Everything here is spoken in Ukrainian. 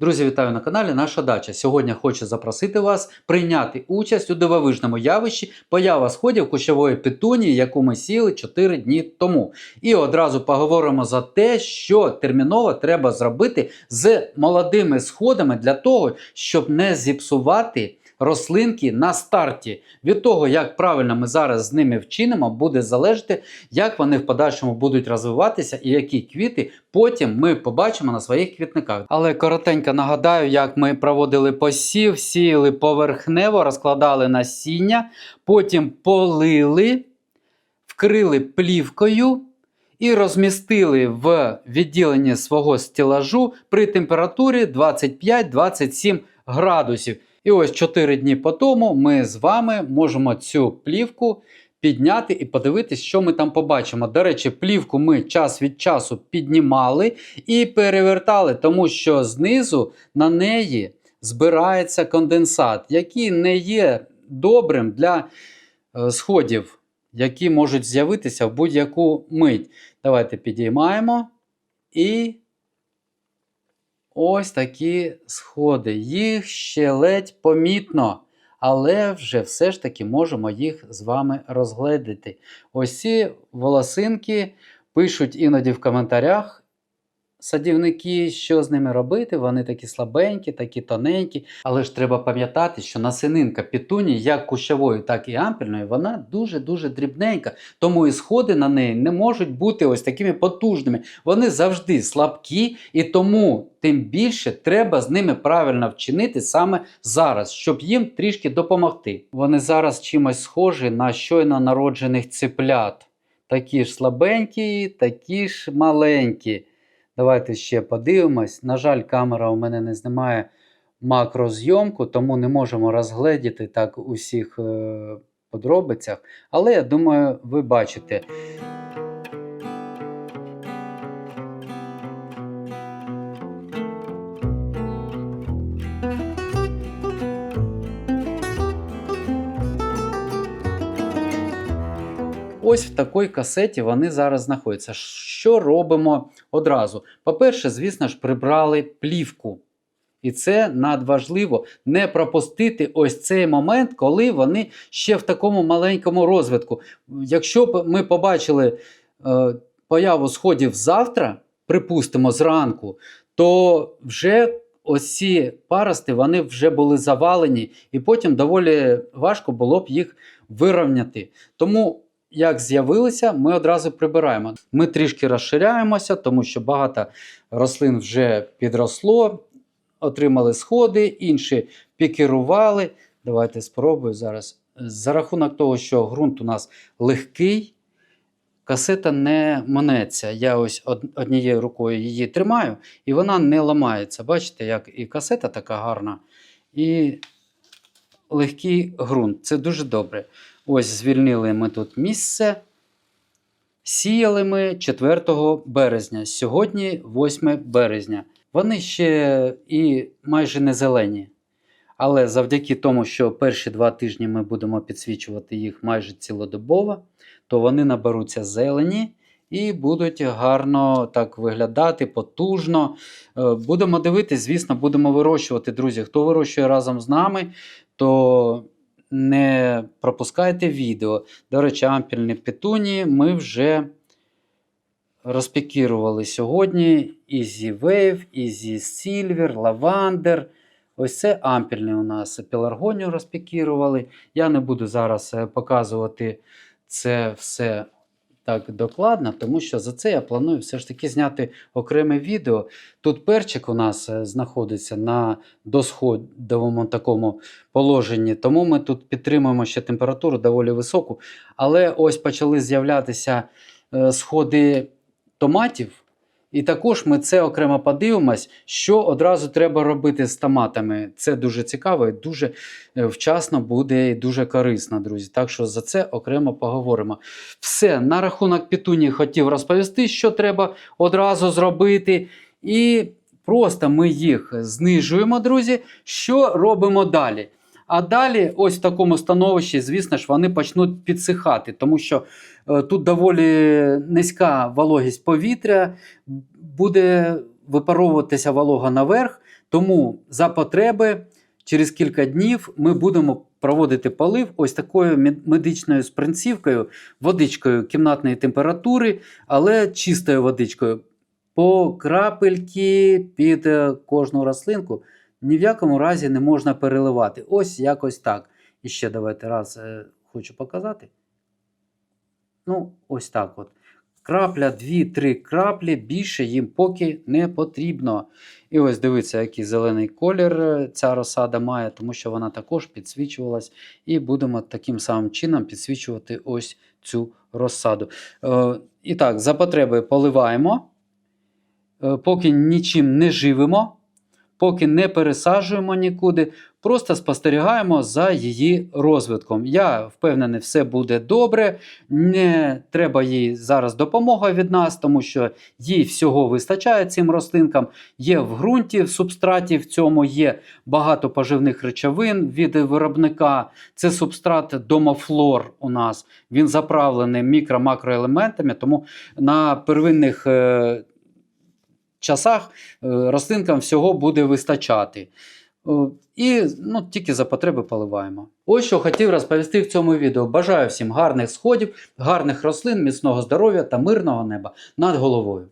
Друзі, вітаю на каналі Наша Дача. Сьогодні хочу запросити вас прийняти участь у дивовижному явищі поява сходів кущової петунії, яку ми сіли 4 дні тому. І одразу поговоримо за те, що терміново треба зробити з молодими сходами для того, щоб не зіпсувати рослинки на старті. Від того, як правильно ми зараз з ними вчинимо, буде залежати, як вони в подальшому будуть розвиватися і які квіти потім ми побачимо на своїх квітниках. Але коротенько нагадаю, як ми проводили посів, сіяли поверхнево, розкладали насіння, потім полили, вкрили плівкою. І розмістили в відділенні свого стелажу при температурі 25-27 градусів. І ось 4 дні по тому ми з вами можемо цю плівку підняти і подивитись, що ми там побачимо. До речі, плівку ми час від часу піднімали і перевертали, тому що знизу на неї збирається конденсат, який не є добрим для е, сходів, які можуть з'явитися в будь-яку мить. Давайте підіймаємо і. Ось такі сходи. Їх ще ледь помітно, але вже все ж таки можемо їх з вами розгледіти. Ось ці волосинки пишуть іноді в коментарях. Садівники, що з ними робити, вони такі слабенькі, такі тоненькі. Але ж треба пам'ятати, що насининка петунії, як кущової, так і ампельної, вона дуже-дуже дрібненька. Тому і сходи на неї не можуть бути ось такими потужними. Вони завжди слабкі, і тому тим більше треба з ними правильно вчинити саме зараз, щоб їм трішки допомогти. Вони зараз чимось схожі на щойно народжених циплят. Такі ж слабенькі, такі ж маленькі. Давайте ще подивимось. На жаль, камера у мене не знімає макрозйомку, тому не можемо розгледіти так усіх е, подробицях. Але я думаю, ви бачите. Ось в такій касеті вони зараз знаходяться. Що робимо одразу? По-перше, звісно ж, прибрали плівку. І це надважливо не пропустити ось цей момент, коли вони ще в такому маленькому розвитку. Якщо б ми побачили е, появу сходів завтра, припустимо, зранку, то вже ось ці парости вони вже були завалені, і потім доволі важко було б їх вирівняти. Тому як з'явилися, ми одразу прибираємо. Ми трішки розширяємося, тому що багато рослин вже підросло, отримали сходи, інші пікерували. Давайте спробую зараз. За рахунок того, що ґрунт у нас легкий, касета не манеться. Я ось однією рукою її тримаю, і вона не ламається. Бачите, як і касета така гарна, і легкий ґрунт. Це дуже добре. Ось звільнили ми тут місце. Сіяли ми 4 березня. Сьогодні 8 березня. Вони ще і майже не зелені. Але завдяки тому, що перші два тижні ми будемо підсвічувати їх майже цілодобово, то вони наберуться зелені і будуть гарно так виглядати, потужно. Е, Будемо дивитися, звісно, будемо вирощувати, друзі. Хто вирощує разом з нами, то не пропускайте відео. До речі, ампільні петунії ми вже розпікірували сьогодні. Easy Wave, Easy Silver, Lavender. Ось це ампільні у нас пеларгонію розпікірували. Я не буду зараз е, показувати це все так докладно, тому що за це я планую все ж таки зняти окреме відео. Тут перчик у нас е, знаходиться на досходовому такому положенні, тому ми тут підтримуємо ще температуру доволі високу. Але ось почали з'являтися е, сходи томатів. І також ми це окремо подивимось, що одразу треба робити з томатами. Це дуже цікаво і дуже е, вчасно буде і дуже корисно, друзі. Так що за це окремо поговоримо. Все, на рахунок петунії хотів розповісти, що треба одразу зробити. І просто ми їх знижуємо, друзі. Що робимо далі? А далі, ось в такому становищі, звісно ж, вони почнуть підсихати, тому що е, тут доволі низька вологість повітря, буде випаровуватися волога наверх. Тому за потреби через кілька днів ми будемо проводити полив ось такою медичною спринцівкою, водичкою кімнатної температури, але чистою водичкою. По крапельки під е, кожну рослинку ні в якому разі не можна переливати. Ось якось так. І ще давайте раз е, хочу показати. Ну, ось так от. Крапля, дві-три краплі, більше їм поки не потрібно. І ось дивіться, який зелений колір е, ця розсада має, тому що вона також підсвічувалась. І будемо таким самим чином підсвічувати ось цю розсаду. Е, і так, за потреби поливаємо, е, поки нічим не живимо, поки не пересаджуємо нікуди, просто спостерігаємо за її розвитком. Я впевнений, все буде добре. Не треба їй зараз допомога від нас, тому що їй всього вистачає цим рослинкам. Є в ґрунті, в субстраті в цьому є багато поживних речовин від виробника. Це субстрат домофлор у нас. Він заправлений мікро-макроелементами, тому на первинних е, часах е, рослинкам всього буде вистачати. Е, І ну, тільки за потреби поливаємо. Ось що хотів розповісти в цьому відео. Бажаю всім гарних сходів, гарних рослин, міцного здоров'я та мирного неба над головою.